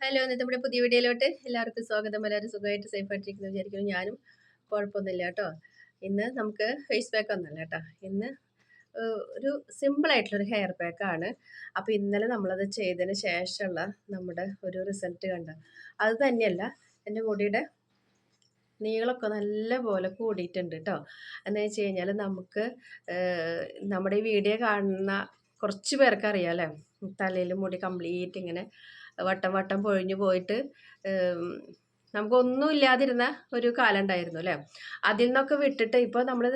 Hello ഇന്നത്തെ നമ്മുടെ പുതിയ വീഡിയോയിലോട്ട് എല്ലാവർക്കും സ്വാഗതം. എല്ലാവരും സുഖമായിട്ട് സേഫ് ആയിട്ടിരിക്കുന്നു വിചാരിക്കുന്നു. ഞാനും കുഴപ്പമൊന്നുമില്ല കേട്ടോ. ഇന്ന് നമുക്ക് ഫേസ് പാക്ക് ഒന്നല്ല കേട്ടോ. ഇന്ന് ഒരു സിമ്പിൾ ആയിട്ടുള്ളൊരു ഹെയർ പാക്കാണ് അപ്പോൾ ഇന്നലെ നമ്മളത് ചെയ്തതിന് ശേഷമുള്ള നമ്മുടെ ഒരു റിസൾട്ട് കണ്ട. അത് തന്നെയല്ല എന്റെ മുടിയുടെ നീളമൊക്കെ നല്ല പോലെ കൂടിയിട്ടുണ്ട് കേട്ടോ. എന്ന് വെച്ച് കഴിഞ്ഞാൽ നമുക്ക് നമ്മുടെ ഈ വീഡിയോ കാണുന്ന കുറച്ച് പേർക്ക് അറിയാം അല്ലേ? തലയിൽ മുടി കംപ്ലീറ്റ് ഇങ്ങനെ വട്ടം വട്ടം പൊഴിഞ്ഞു പോയിട്ട് നമുക്കൊന്നും ഇല്ലാതിരുന്ന ഒരു കാലം ഉണ്ടായിരുന്നു അല്ലേ? അതിൽ നിന്നൊക്കെ വിട്ടിട്ട് ഇപ്പോൾ നമ്മൾ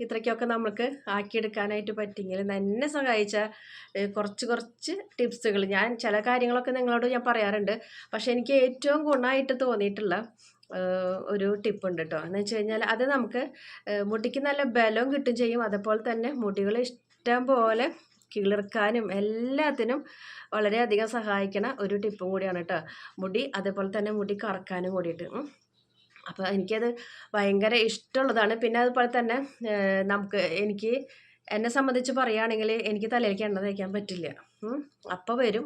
ഇത്രയ്ക്കൊക്കെ നമുക്ക് ആക്കിയെടുക്കാനായിട്ട് പറ്റിയെങ്കിൽ എന്നെ സഹായിച്ച കുറച്ച് കുറച്ച് ടിപ്സുകൾ. ഞാൻ ചില കാര്യങ്ങളൊക്കെ നിങ്ങളോട് ഞാൻ പറയാറുണ്ട്. പക്ഷേ എനിക്ക് ഏറ്റവും ഗുണമായിട്ട് തോന്നിയിട്ടുള്ള ഒരു ടിപ്പ് ഉണ്ട് കേട്ടോ. എന്ന് വെച്ച് കഴിഞ്ഞാൽ അത് നമുക്ക് മുടിക്ക് നല്ല ബലവും കിട്ടും ചെയ്യും. അതുപോലെ തന്നെ മുടികൾ ഇഷ്ടം പോലെ കിളിർക്കാനും എല്ലാത്തിനും വളരെയധികം സഹായിക്കണ ഒരു ടിപ്പും കൂടിയാണ് കേട്ടോ മുടി അതേപോലെ തന്നെ മുടി കറക്കാനും കൂടിയിട്ട്. അപ്പോൾ എനിക്കത് ഭയങ്കര ഇഷ്ടമുള്ളതാണ് പിന്നെ അതുപോലെ തന്നെ നമുക്ക് എനിക്ക് എന്നെ സംബന്ധിച്ച് പറയുകയാണെങ്കിൽ എനിക്ക് തലയിലേക്ക് എണ്ണ തേക്കാൻ പറ്റില്ല. അപ്പോൾ വരും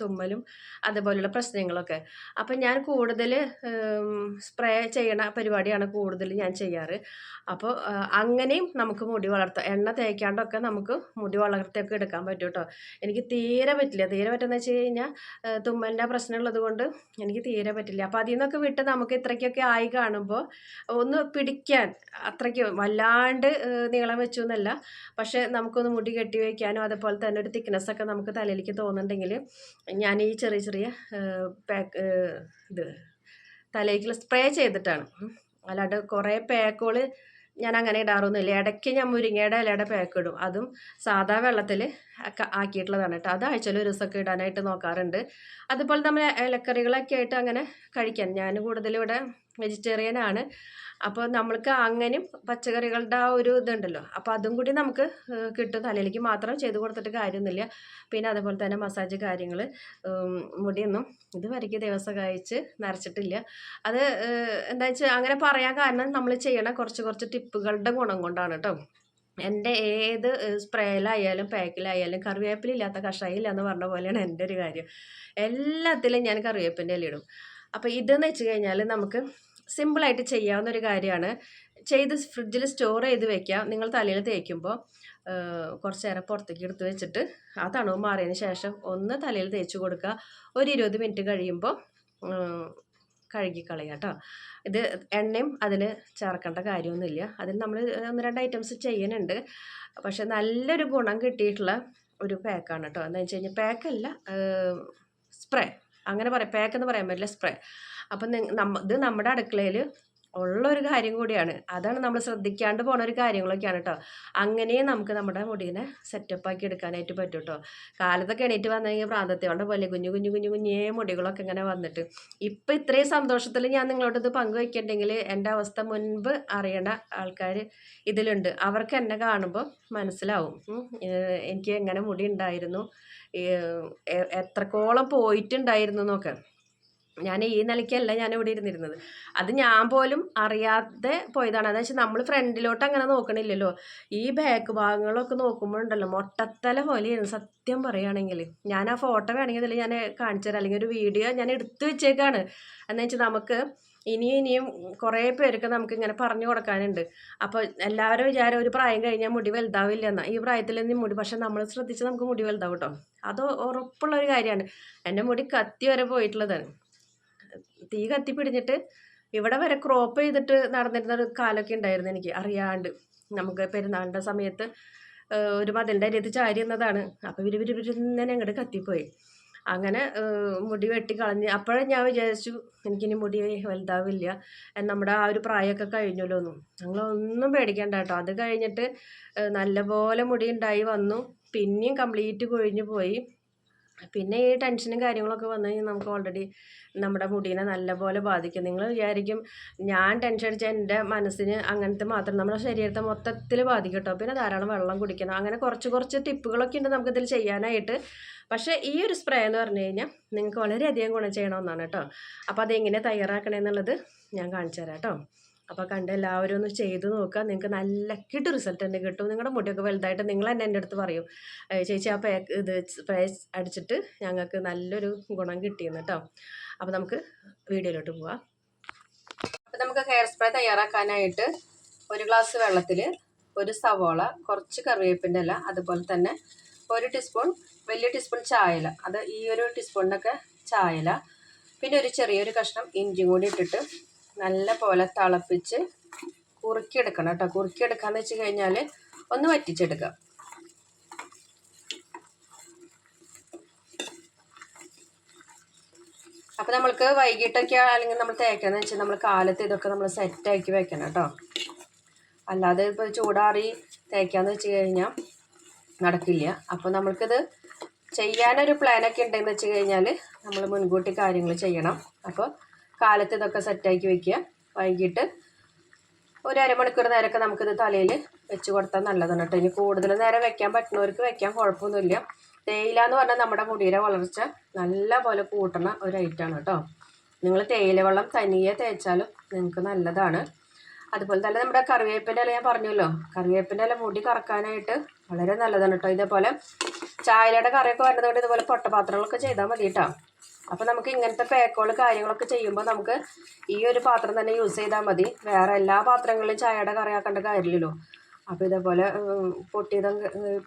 തുമ്മലും അതുപോലെയുള്ള പ്രശ്നങ്ങളൊക്കെ. അപ്പം ഞാൻ കൂടുതൽ സ്പ്രേ ചെയ്യണ പരിപാടിയാണ് കൂടുതൽ ഞാൻ ചെയ്യാറ്. അപ്പോൾ അങ്ങനെയും നമുക്ക് മുടി വളർത്താം. എണ്ണ തേക്കാണ്ടൊക്കെ നമുക്ക് മുടി വളർത്തിയൊക്കെ എടുക്കാൻ പറ്റും കേട്ടോ എനിക്ക് തീരെ പറ്റില്ല. തീരെ പറ്റുന്ന വെച്ച് കഴിഞ്ഞാൽ തുമ്മലിന്റെ പ്രശ്നമുള്ളത് കൊണ്ട് എനിക്ക് തീരെ പറ്റില്ല. അപ്പോൾ അതിൽ നിന്നൊക്കെ വിട്ട് നമുക്ക് ഇത്രയ്ക്കൊക്കെ ആയി കാണുമ്പോൾ ഒന്ന് പിടിക്കാൻ അത്രയ്ക്ക് വല്ലാണ്ട് നീളം വെച്ചു എന്നല്ല. പക്ഷേ നമുക്കൊന്ന് മുടി കെട്ടി വയ്ക്കാനും അതുപോലെ തന്നെ ഒരു തിക്നെസ് ഒക്കെ നമുക്ക് തലയിലേക്ക് തോന്നുന്നുണ്ടെങ്കിൽ ഞാൻ ഈ ചെറിയ ചെറിയ പാക്ക് ഇത് തലയിലേക്കുള്ള സ്പ്രേ ചെയ്തിട്ടാണ്. അല്ലാണ്ട് കുറേ പാക്കുകൾ ഞാൻ അങ്ങനെ ഇടാറൊന്നുമില്ല ഇടയ്ക്ക് ഞാൻ മുരിങ്ങയുടെ ഇലയുടെ പാക്ക് ഇടും അതും സാധാ വെള്ളത്തിൽ ആക്കിയിട്ടുള്ളതാണ് കേട്ടോ. അത് ആഴ്ചയിൽ ഒരു ദിവസമൊക്കെ ഇടാനായിട്ട് നോക്കാറുണ്ട്. അതുപോലെ നമ്മൾ ഇലക്കറികളൊക്കെ ആയിട്ട് അങ്ങനെ കഴിക്കാൻ ഞാൻ കൂടുതലും ഇവിടെ വെജിറ്റേറിയൻ ആണ്. അപ്പോൾ നമ്മൾക്ക് അങ്ങനെയും പച്ചക്കറികളുടെ ആ ഒരു ഇതുണ്ടല്ലോ. അപ്പോൾ അതും കൂടി നമുക്ക് കിട്ടും. തലയിലേക്ക് മാത്രം ചെയ്ത് കൊടുത്തിട്ട് കാര്യമൊന്നുമില്ല. പിന്നെ അതുപോലെ തന്നെ മസാജ് കാര്യങ്ങൾ മുടിയൊന്നും ഇതുവരയ്ക്ക് ദിവസം കഴിച്ച് നരച്ചിട്ടില്ല. അത് എന്താ വെച്ചാൽ അങ്ങനെ പറയാൻ കാരണം നമ്മൾ ചെയ്യണ കുറച്ച് കുറച്ച് ടിപ്പുകളുടെ ഗുണം കൊണ്ടാണ് കേട്ടോ. എന്റെ ഏത് സ്പ്രേയിലായാലും പാക്കിലായാലും കറിവേപ്പിലില്ലാത്ത കഷായം ഇല്ല എന്ന് പറഞ്ഞ പോലെയാണ് എന്റെ ഒരു കാര്യം. എല്ലാത്തിലും ഞാൻ കറിവേപ്പിന്റെ ഇല ഇടും. അപ്പോൾ ഇതെന്ന് വെച്ച് കഴിഞ്ഞാൽ നമുക്ക് സിമ്പിളായിട്ട് ചെയ്യാവുന്ന ഒരു കാര്യമാണ്. ചെയ്ത് ഫ്രിഡ്ജിൽ സ്റ്റോർ ചെയ്ത് വെക്കാം നിങ്ങൾ തലയിൽ തേക്കുമ്പോൾ കുറച്ച് നേരം പുറത്തേക്ക് എടുത്ത് വെച്ചിട്ട് ആ തണുവ് മാറിയതിന് ശേഷം ഒന്ന് തലയിൽ തേച്ച് കൊടുക്കുക. ഒരു ഇരുപത് മിനിറ്റ് കഴിയുമ്പോൾ കഴുകി കളയുക കേട്ടോ ഇത് എണ്ണയും അതിൽ ചേർക്കേണ്ട കാര്യമൊന്നുമില്ല. അതിൽ നമ്മൾ ഒന്ന് രണ്ട് ഐറ്റംസ് ചെയ്യുന്നുണ്ട് പക്ഷെ നല്ലൊരു ഗുണം കിട്ടിയിട്ടുള്ള ഒരു പാക്കാണ് കേട്ടോ എന്താ വെച്ച് കഴിഞ്ഞാൽ പാക്കല്ല സ്പ്രേ അങ്ങനെ പറയാം പാക്ക് എന്ന് പറയാൻ പറ്റില്ല സ്പ്രേ അപ്പം ഇത് നമ്മുടെ അടുക്കളയിൽ ഉള്ള ഒരു കാര്യം കൂടിയാണ്. അതാണ് നമ്മൾ ശ്രദ്ധിക്കാണ്ട് പോണ ഒരു കാര്യങ്ങളൊക്കെയാണ് കേട്ടോ അങ്ങനെ നമുക്ക് നമ്മുടെ മുടീനെ സെറ്റപ്പ് ആക്കി എടുക്കാനായിട്ട് പറ്റും കേട്ടോ കാലത്തൊക്കെ എണീറ്റ് വന്നു കഴിഞ്ഞാൽ പ്രാന്തത്തിയോടെ പോലെ കുഞ്ഞു കുഞ്ഞു കുഞ്ഞു കുഞ്ഞേ മുടികളൊക്കെ ഇങ്ങനെ വന്നിട്ട്. ഇപ്പം ഇത്രയും സന്തോഷത്തിൽ ഞാൻ നിങ്ങളോട് ഇത് പങ്കുവയ്ക്കുന്നുണ്ടെങ്കിൽ എന്റെ അവസ്ഥ മുൻപ് അറിയേണ്ട ആൾക്കാർ ഇതിലുണ്ട്. അവർക്ക് എന്നെ കാണുമ്പോൾ മനസ്സിലാവും. എനിക്ക് എങ്ങനെ മുടി ഉണ്ടായിരുന്നു? എത്രക്കോളം പോയിട്ടുണ്ടായിരുന്നു എന്നൊക്കെ. ഞാൻ ഈ നിലയ്ക്കല്ല ഞാൻ ഇവിടെ ഇരുന്നിരുന്നത്. അത് ഞാൻ പോലും അറിയാതെ പോയതാണ്. അതെന്ന് വെച്ചാൽ നമ്മൾ ഫ്രണ്ടിലോട്ട് അങ്ങനെ നോക്കണില്ലല്ലോ. ഈ ബാക്ക് ഭാഗങ്ങളൊക്കെ നോക്കുമ്പോഴുണ്ടല്ലോ മൊട്ടത്തല പോലെയാണ് സത്യം പറയുകയാണെങ്കിൽ ഞാൻ ആ ഫോട്ടോ വേണമെങ്കിൽ ഞാൻ കാണിച്ചു അല്ലെങ്കിൽ ഒരു വീഡിയോ ഞാൻ എടുത്തു വെച്ചേക്കാണ്. എന്ന് വെച്ചാൽ നമുക്ക് ഇനിയും ഇനിയും കുറേ പേർക്ക് നമുക്ക് ഇങ്ങനെ പറഞ്ഞു കൊടുക്കാനുണ്ട്. അപ്പോൾ എല്ലാവരും വിചാരം ഒരു പ്രായം കഴിഞ്ഞാൽ മുടി വലുതാവില്ല എന്നാ. ഈ പ്രായത്തിൽ നിന്ന് മുടി പക്ഷെ നമ്മൾ ശ്രദ്ധിച്ച് നമുക്ക് മുടി വലുതാവും കേട്ടോ. അത് ഉറപ്പുള്ള ഒരു കാര്യമാണ്. എന്റെ മുടി കത്തി വരെ പോയിട്ടുള്ളതാണ്. തീ കത്തി പിടിഞ്ഞിട്ട് ഇവിടെ വരെ ക്രോപ്പ് ചെയ്തിട്ട് നടന്നിരുന്ന ഒരു കാലമൊക്കെ ഉണ്ടായിരുന്നു എനിക്ക് അറിയാണ്ട്. നമുക്ക് പെരുന്നാളിന്റെ സമയത്ത് ഒരു മതിലിന്റെ അരിയത്ത് ചാരി എന്നതാണ്. അപ്പോൾ വിരി വിരി ഇങ്ങനെ അങ്ങോട്ട് കത്തിപ്പോയി. അങ്ങനെ മുടി വെട്ടി കളഞ്ഞ് അപ്പോഴും ഞാൻ വിചാരിച്ചു എനിക്കിനി മുടി വലുതാവില്ല. നമ്മുടെ ആ ഒരു പ്രായമൊക്കെ കഴിഞ്ഞല്ലോ ഒന്നും ഞങ്ങളൊന്നും പേടിക്കണ്ട കേട്ടോ. അത് കഴിഞ്ഞിട്ട് നല്ലപോലെ മുടി ഉണ്ടായി വന്നു. പിന്നെയും കംപ്ലീറ്റ് കൊഴിഞ്ഞു പോയി. പിന്നെ ഈ ടെൻഷനും കാര്യങ്ങളൊക്കെ വന്നു കഴിഞ്ഞാൽ നമുക്ക് ഓൾറെഡി നമ്മുടെ മുടീനെ നല്ലപോലെ ബാധിക്കും. നിങ്ങൾ വിചാരിക്കും ഞാൻ ടെൻഷൻ അടിച്ച എന്റെ മനസ്സിന് അങ്ങനത്തെ മാത്രം നമ്മുടെ ശരീരത്തെ മൊത്തത്തിൽ ബാധിക്കും കേട്ടോ പിന്നെ ധാരാളം വെള്ളം കുടിക്കണം. അങ്ങനെ കുറച്ച് കുറച്ച് ടിപ്പുകളൊക്കെ ഉണ്ട് നമുക്കിതിൽ ചെയ്യാനായിട്ട്. പക്ഷേ ഈ ഒരു സ്പ്രേ എന്ന് പറഞ്ഞു കഴിഞ്ഞാൽ നിങ്ങൾക്ക് വളരെയധികം ഗുണം ചെയ്യണമെന്നാണ് കേട്ടോ അപ്പോൾ അതെങ്ങനെ തയ്യാറാക്കണമെന്നുള്ളത് ഞാൻ കാണിച്ചു തരാം കേട്ടോ അപ്പോൾ കണ്ട് എല്ലാവരും ഒന്ന് ചെയ്തു നോക്കുക. നിങ്ങൾക്ക് നല്ല കിട്ട് റിസൾട്ട് തന്നെ കിട്ടും. നിങ്ങളുടെ മുടിയൊക്കെ വലുതായിട്ട് നിങ്ങൾ തന്നെ എന്റെ അടുത്ത് പറയും. ചേച്ചി ആ പേ ഇത് സ്പ്രേ അടിച്ചിട്ട് ഞങ്ങൾക്ക് നല്ലൊരു ഗുണം കിട്ടിയെന്ന് കേട്ടോ അപ്പോൾ നമുക്ക് വീഡിയോയിലോട്ട് പോവാം. അപ്പോൾ നമുക്ക് ഹെയർ സ്പ്രേ തയ്യാറാക്കാനായിട്ട് ഒരു ഗ്ലാസ് വെള്ളത്തിൽ ഒരു സവോള കുറച്ച് കറിവേപ്പിന്റെ ഇല അതുപോലെ തന്നെ ഒരു ടീസ്പൂൺ വലിയ ടീസ്പൂൺ ചായല അത് ഈ ഒരു ടീസ്പൂണിനൊക്കെ ചായല പിന്നെ ഒരു ചെറിയൊരു കഷ്ണം ഇഞ്ചി കൂടി ഇട്ടിട്ട് നല്ല പോലെ തിളപ്പിച്ച് കുറുക്കിയെടുക്കണം കേട്ടോ. കുറുക്കിയെടുക്കാന്ന് വെച്ച് കഴിഞ്ഞാൽ ഒന്ന് വറ്റിച്ചെടുക്കാം. അപ്പം നമ്മൾക്ക് വൈകിട്ടൊക്കെ അല്ലെങ്കിൽ നമ്മൾ തേക്കാന്ന് വെച്ചാൽ നമ്മൾ കാലത്ത് ഇതൊക്കെ നമ്മൾ സെറ്റാക്കി വെക്കണം കേട്ടോ. അല്ലാതെ ഇപ്പോൾ ചൂടാറി തേക്കാന്ന് വെച്ച് കഴിഞ്ഞാൽ നടക്കില്ല. അപ്പോൾ നമ്മൾക്കിത് ചെയ്യാനൊരു പ്ലാനൊക്കെ ഉണ്ടെന്ന് വെച്ച് കഴിഞ്ഞാൽ നമ്മൾ മുൻകൂട്ടി കാര്യങ്ങൾ ചെയ്യണം. അപ്പോൾ കാലത്ത് ഇതൊക്കെ സെറ്റാക്കി വെക്കുക. വൈകിട്ട് ഒരു അരമണിക്കൂർ നേരമൊക്കെ നമുക്കിത് തലയിൽ വെച്ച് കൊടുത്താൽ നല്ലതാണ് കേട്ടോ. ഇനി കൂടുതൽ നേരം വെക്കാൻ പറ്റുന്നവർക്ക് വെക്കാൻ കുഴപ്പമൊന്നുമില്ല. തേയില എന്ന് പറഞ്ഞാൽ നമ്മുടെ മുടിയുടെ വളർച്ച നല്ല പോലെ കൂട്ടണ ഒരു ഐറ്റമാണ് കേട്ടോ. നിങ്ങൾ തേയില വെള്ളം തനിയെ തേച്ചാലും നിങ്ങൾക്ക് നല്ലതാണ്. അതുപോലെ തന്നെ നമ്മുടെ കറിവേപ്പിന്റെ ഇല ഞാൻ പറഞ്ഞല്ലോ. കറിവേപ്പിന്റെ ഇല മുടി കറക്കാനായിട്ട് വളരെ നല്ലതാണ് കേട്ടോ. ഇതേപോലെ ചായയുടെ കറിയൊക്കെ വരുന്നതുകൊണ്ട് ഇതുപോലെ പൊട്ടപാത്രങ്ങളൊക്കെ ചെയ്താൽ മതി കേട്ടോ. അപ്പോൾ നമുക്ക് ഇങ്ങനത്തെ പേക്കുകൾ കാര്യങ്ങളൊക്കെ ചെയ്യുമ്പോൾ നമുക്ക് ഈ ഒരു പാത്രം തന്നെ യൂസ് ചെയ്താൽ മതി. വേറെ എല്ലാ പാത്രങ്ങളിലും ചായയുടെ കറിയാക്കേണ്ട കാര്യമില്ലല്ലോ. അപ്പോൾ ഇതേപോലെ പൊട്ടിയത്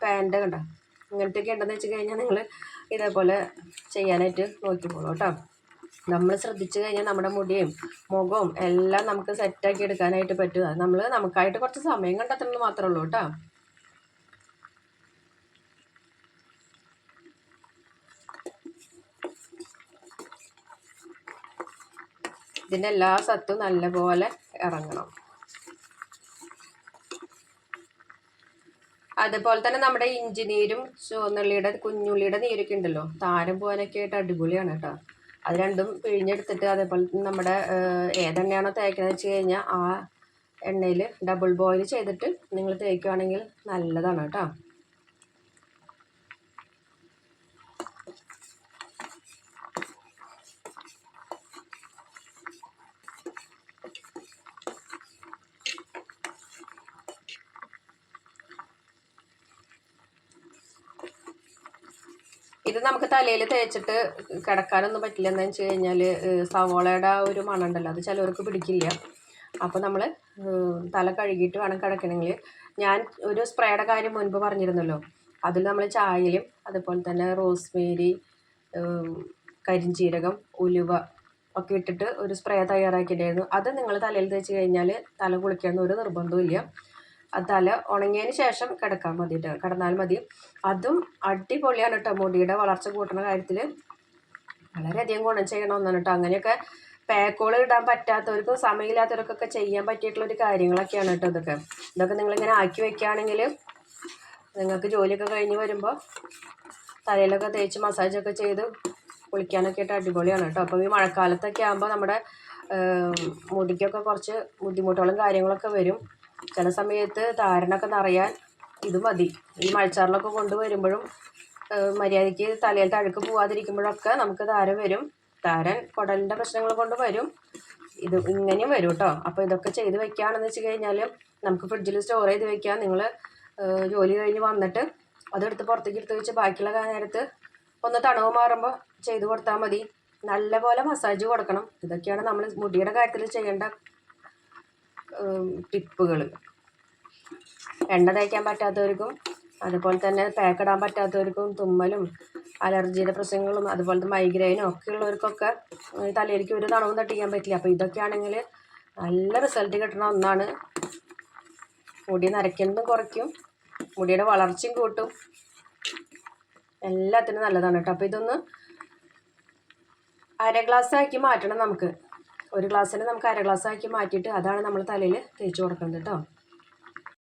പാന്റെ കണ്ട? ഇങ്ങനത്തെയൊക്കെ ഉണ്ടെന്ന് വെച്ച് കഴിഞ്ഞാൽ നിങ്ങൾ ഇതേപോലെ ചെയ്യാനായിട്ട് നോക്കിക്കോളൂ കേട്ടോ. നമ്മൾ ശ്രദ്ധിച്ചു കഴിഞ്ഞാൽ നമ്മുടെ മുടിയും മുഖവും എല്ലാം നമുക്ക് സെറ്റാക്കി എടുക്കാനായിട്ട് പറ്റുക നമ്മൾ നമുക്കായിട്ട് കുറച്ച് സമയം കണ്ടെത്തണമെന്ന് മാത്രമേ ഉള്ളൂ കേട്ടോ. ഇതിന്റെ എല്ലാ സത്തും നല്ലപോലെ ഇറങ്ങണം. അതുപോലെ തന്നെ നമ്മുടെ ഇഞ്ചി നീരും ചുവന്നുള്ളിയുടെ കുഞ്ഞുള്ളിയുടെ നീരൊക്കെ ഉണ്ടല്ലോ താരം പോകാനൊക്കെ ആയിട്ട് അടിപൊളിയാണ് കേട്ടോ. അത് രണ്ടും പിഴിഞ്ഞെടുത്തിട്ട് അതേപോലെ നമ്മുടെ ഏതെണ്ണയാണോ തേക്കുന്നത് വെച്ച് കഴിഞ്ഞാൽ ആ എണ്ണയിൽ ഡബിൾ ബോയിൽ ചെയ്തിട്ട് നിങ്ങൾ തേക്കുകയാണെങ്കിൽ നല്ലതാണ് കേട്ടോ. ഇത് നമുക്ക് തലയിൽ തേച്ചിട്ട് കിടക്കാനൊന്നും പറ്റില്ല. എന്ന് വെച്ച് കഴിഞ്ഞാൽ സവോളയുടെ ഒരു മണമുണ്ടല്ലോ അത് ചിലവർക്ക് പിടിക്കില്ല. അപ്പോൾ നമ്മൾ തല കഴുകിയിട്ട് വേണം കിടക്കണമെങ്കിൽ ഞാൻ ഒരു സ്പ്രേയുടെ കാര്യം മുൻപ് പറഞ്ഞിരുന്നല്ലോ. അതിൽ നമ്മൾ ചായയിലും അതുപോലെ തന്നെ റോസ്മേരി കരിഞ്ചീരകം ഉലുവ ഒക്കെ ഇട്ടിട്ട് ഒരു സ്പ്രേ തയ്യാറാക്കിയിട്ടുണ്ടായിരുന്നു. അത് നിങ്ങൾ തലയിൽ തേച്ച് കഴിഞ്ഞാൽ തല കുളിക്കാൻ ഒരു നിർബന്ധവും തല ഉണങ്ങിയതിന് ശേഷം കിടക്കാൻ മതി കേട്ടോ കിടന്നാൽ മതി. അതും അടിപൊളിയാണ് കേട്ടോ മുടിയുടെ വളർച്ച കൂട്ടുന്ന കാര്യത്തിൽ വളരെയധികം ഗുണം ചെയ്യണം ഒന്നാണ് കേട്ടോ അങ്ങനെയൊക്കെ പാക്കോൾ ഇടാൻ പറ്റാത്തവർക്കും സമയമില്ലാത്തവർക്കൊക്കെ ചെയ്യാൻ പറ്റിയിട്ടുള്ള ഒരു കാര്യങ്ങളൊക്കെയാണ് കേട്ടോ ഇതൊക്കെ. ഇതൊക്കെ നിങ്ങളിങ്ങനെ ആക്കി വെക്കുകയാണെങ്കിൽ നിങ്ങൾക്ക് ജോലിയൊക്കെ കഴിഞ്ഞ് വരുമ്പോൾ തലയിലൊക്കെ തേച്ച് മസാജൊക്കെ ചെയ്ത് കുളിക്കാനൊക്കെ ആയിട്ട് അടിപൊളിയാണ് കേട്ടോ അപ്പോൾ ഈ മഴക്കാലത്തൊക്കെ ആകുമ്പോൾ നമ്മുടെ മുടിക്കൊക്കെ കുറച്ച് ബുദ്ധിമുട്ടുകളും കാര്യങ്ങളൊക്കെ വരും. ചില സമയത്ത് താരനൊക്കെ നിറയാൻ ഇത് മതി. ഈ മഴച്ചാറിലൊക്കെ കൊണ്ടുവരുമ്പോഴും മര്യാദയ്ക്ക് തലയിൽ തഴുക്ക് പോവാതിരിക്കുമ്പോഴൊക്കെ നമുക്ക് താരൻ വരും. താരൻ കുടലിന്റെ പ്രശ്നങ്ങൾ കൊണ്ട് വരും. ഇത് ഇങ്ങനെയും വരും കേട്ടോ അപ്പോൾ ഇതൊക്കെ ചെയ്ത് വെക്കുകയാണെന്ന് വെച്ച് കഴിഞ്ഞാൽ നമുക്ക് ഫ്രിഡ്ജിൽ സ്റ്റോർ ചെയ്ത് വെക്കാം. നിങ്ങൾ ജോലി കഴിഞ്ഞ് വന്നിട്ട് അതെടുത്ത് പുറത്തേക്ക് എടുത്ത് വെച്ച് ബാക്കിയുള്ള നേരത്ത് ഒന്ന് തണവ് മാറുമ്പോൾ ചെയ്ത് കൊടുത്താൽ മതി. നല്ലപോലെ മസാജ് കൊടുക്കണം. ഇതൊക്കെയാണ് നമ്മൾ മുടിയുടെ കാര്യത്തിൽ ചെയ്യേണ്ട ടിപ്പുകൾ എണ്ണ തേക്കാൻ പറ്റാത്തവർക്കും അതുപോലെ തന്നെ പാക്കിടാൻ പറ്റാത്തവർക്കും തുമ്മലും അലർജിയുടെ പ്രശ്നങ്ങളും അതുപോലത്തെ മൈഗ്രെയിനും ഒക്കെ ഉള്ളവർക്കൊക്കെ തലയിലേക്ക് ഒരു തണവും തട്ടിക്കാൻ പറ്റില്ല. അപ്പോൾ ഇതൊക്കെയാണെങ്കിൽ നല്ല റിസൾട്ട് കിട്ടുന്ന ഒന്നാണ്. മുടി നരയ്ക്കുന്നതും കുറയ്ക്കും മുടിയുടെ വളർച്ചയും കൂട്ടും. എല്ലാത്തിനും നല്ലതാണ് കേട്ടോ. അപ്പോൾ ഇതൊന്ന് അര ഗ്ലാസ് ആക്കി മാറ്റണം നമുക്ക്. ഒരു ഗ്ലാസ്സിന് നമുക്ക് അര ഗ്ലാസ് ആക്കി മാറ്റിയിട്ട് അതാണ് നമ്മൾ തലയിൽ തേച്ച് കൊടുക്കുന്നത് കേട്ടോ.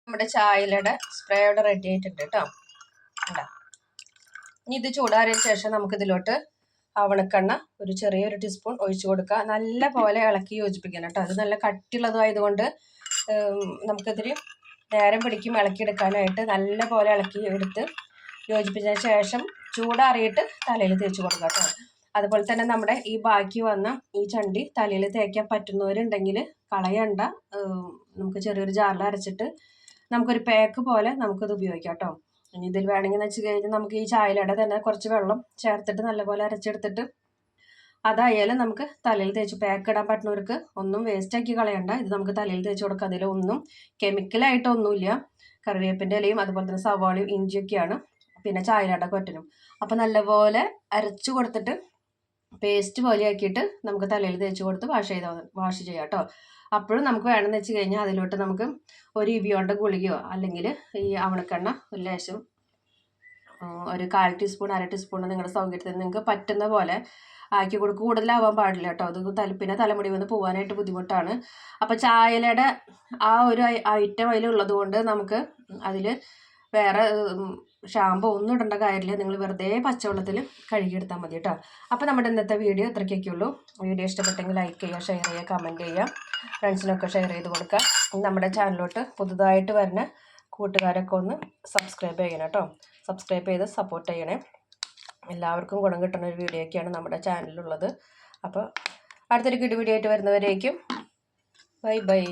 നമ്മുടെ ചായയുടെ സ്പ്രേ ഇവിടെ റെഡി ആയിട്ടുണ്ട് കേട്ടോ. ഇനി ഇത് ചൂടാറിയ ശേഷം നമുക്കിതിലോട്ട് അവണക്കെണ്ണ ഒരു ചെറിയൊരു ടീസ്പൂൺ ഒഴിച്ചു കൊടുക്കുക. നല്ല പോലെ ഇളക്കി യോജിപ്പിക്കണം കേട്ടോ. അത് നല്ല കട്ടിയുള്ളതായതുകൊണ്ട് നമുക്കിതിൽ നേരം പിടിക്കും ഇളക്കിയെടുക്കാനായിട്ട്. നല്ല പോലെ ഇളക്കി എടുത്ത് യോജിപ്പിച്ചതിന് ശേഷം ചൂടാറിയിട്ട് തലയിൽ തേച്ച് കൊടുക്കാം കേട്ടോ. അതുപോലെ തന്നെ നമ്മുടെ ഈ ബാക്കി വന്ന ഈ ചണ്ടി തലയിൽ തേക്കാൻ പറ്റുന്നവരുണ്ടെങ്കിൽ കളയണ്ട. നമുക്ക് ചെറിയൊരു ജാറിൽ അരച്ചിട്ട് നമുക്കൊരു പാക്ക് പോലെ നമുക്കത് ഉപയോഗിക്കാം കേട്ടോ. ഇനി ഇതിൽ വേണമെങ്കിൽ വെച്ച് കഴിഞ്ഞാൽ നമുക്ക് ഈ ചായലയുടെ തന്നെ കുറച്ച് വെള്ളം ചേർത്തിട്ട് നല്ലപോലെ അരച്ചെടുത്തിട്ട് അതായാലും നമുക്ക് തലയിൽ തേച്ച് പാക്ക് ഇടാൻ പറ്റുന്നവർക്ക് ഒന്നും വേസ്റ്റ് ആക്കി കളയണ്ട. ഇത് നമുക്ക് തലയിൽ തേച്ച് കൊടുക്കുക അതിലൊന്നും കെമിക്കലായിട്ടൊന്നുമില്ല കറിവേപ്പിന്റെ ഇലയും അതുപോലെ തന്നെ സവാളയും ഇഞ്ചിയൊക്കെയാണ്. പിന്നെ ചായലയുടെ കൊറ്റനും. അപ്പം നല്ലപോലെ അരച്ചു കൊടുത്തിട്ട് പേസ്റ്റ് പോലെ ആക്കിയിട്ട് നമുക്ക് തലയിൽ തേച്ച് കൊടുത്ത് വാഷ് ചെയ്താൽ വാഷ് ചെയ്യാം കേട്ടോ. അപ്പോഴും നമുക്ക് വേണമെന്ന് വെച്ച് കഴിഞ്ഞാൽ അതിലോട്ട് നമുക്ക് ഒരു ഇബിയോണ്ട ഗുളികയോ അല്ലെങ്കിൽ ഈ അവണക്കെണ്ണ ഒരു ലേശം ഒരു കാൽ ടീസ്പൂൺ അര ടീസ്പൂൺ നിങ്ങളുടെ സൗകര്യത്തിന് നിങ്ങൾക്ക് പറ്റുന്ന പോലെ ആക്കി കൊടുക്കുക കൂടുതലാവാൻ പാടില്ല കേട്ടോ. അത് തല പിന്നെ തലമുടി വന്ന് പോകാനായിട്ട് ബുദ്ധിമുട്ടാണ്. അപ്പോൾ ചായലയുടെ ആ ഒരു ഐറ്റം അതിലുള്ളത് കൊണ്ട് നമുക്ക് അതിൽ വേറെ ഷാമ്പു ഒന്നും ഇടേണ്ട കാര്യമില്ല. നിങ്ങൾ വെറുതെ പച്ചവെള്ളത്തിൽ കഴുകിയെടുത്താൽ മതി കേട്ടോ. അപ്പോൾ നമ്മുടെ ഇന്നത്തെ വീഡിയോ ഇത്രയ്ക്കൊക്കെ ഉള്ളൂ. വീഡിയോ ഇഷ്ടപ്പെട്ടെങ്കിൽ ലൈക്ക് ചെയ്യുക ഷെയർ ചെയ്യുക കമന്റ് ചെയ്യുക. ഫ്രണ്ട്സിനൊക്കെ ഷെയർ ചെയ്ത് കൊടുക്കുക. നമ്മുടെ ചാനലിലോട്ട് പുതുതായിട്ട് വരുന്ന കൂട്ടുകാരൊക്കെ ഒന്ന് സബ്സ്ക്രൈബ് ചെയ്യണം കേട്ടോ. സബ്സ്ക്രൈബ് ചെയ്ത് സപ്പോർട്ട് ചെയ്യണേ. എല്ലാവർക്കും ഗുണം കിട്ടുന്ന ഒരു വീഡിയോ ഒക്കെയാണ് നമ്മുടെ ചാനലിലുള്ളത് അപ്പോൾ അടുത്തൊരു കിടി വീഡിയോ ആയിട്ട് വരുന്നവരേക്കും. Bye bye